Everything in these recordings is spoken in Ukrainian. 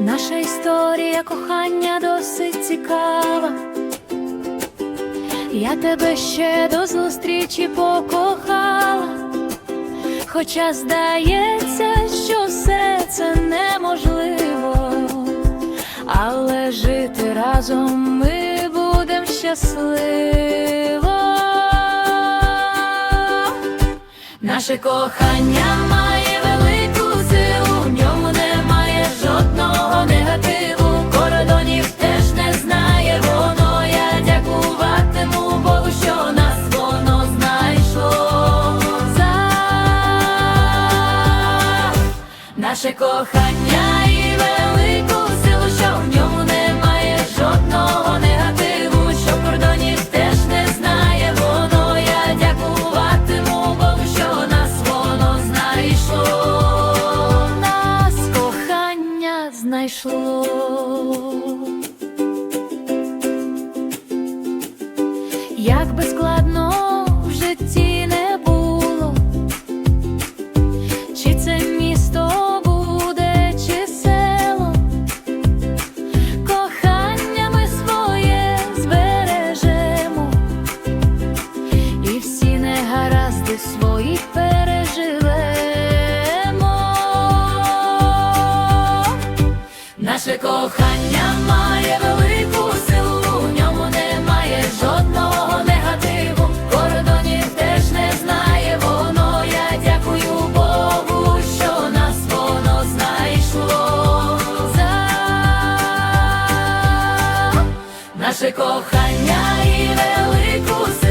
Наша історія кохання досить цікава. Я тебе ще до зустрічі покохала, хоча здається, що все це неможливо, але жити разом ми будемо щасливо. Наше кохання має наше кохання і велику силу, що в ньому немає жодного негативу, що кордонів теж не знає воно. Я дякуватиму Богу, що нас воно знайшло. Нас кохання знайшло. Як кохання має велику силу, в ньому немає жодного негативу, кордонів теж не знає воно. Я дякую Богу, що нас воно знайшло. За кохання і велику силу,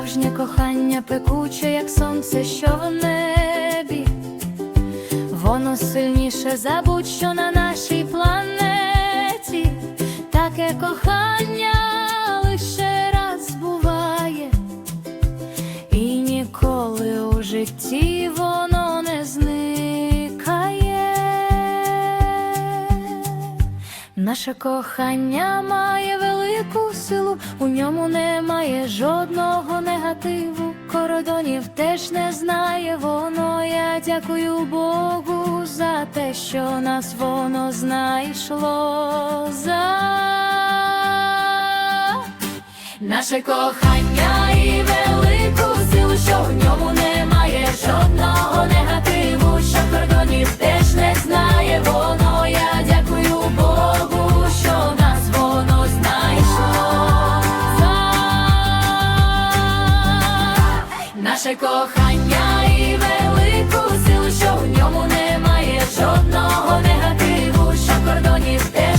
Справжнє кохання пекуче, як сонце, що в небі. Воно сильніше за будь-що на нашій планеті, таке кохання лише раз буває, і ніколи у житті Наше кохання має велику силу, у ньому немає жодного негативу, кордонів теж не знає воно. Я дякую Богу за те, що нас воно знайшло за наше кохання і велику Наше кохання і велику силу, що в ньому немає жодного негативу, що кордонів воно.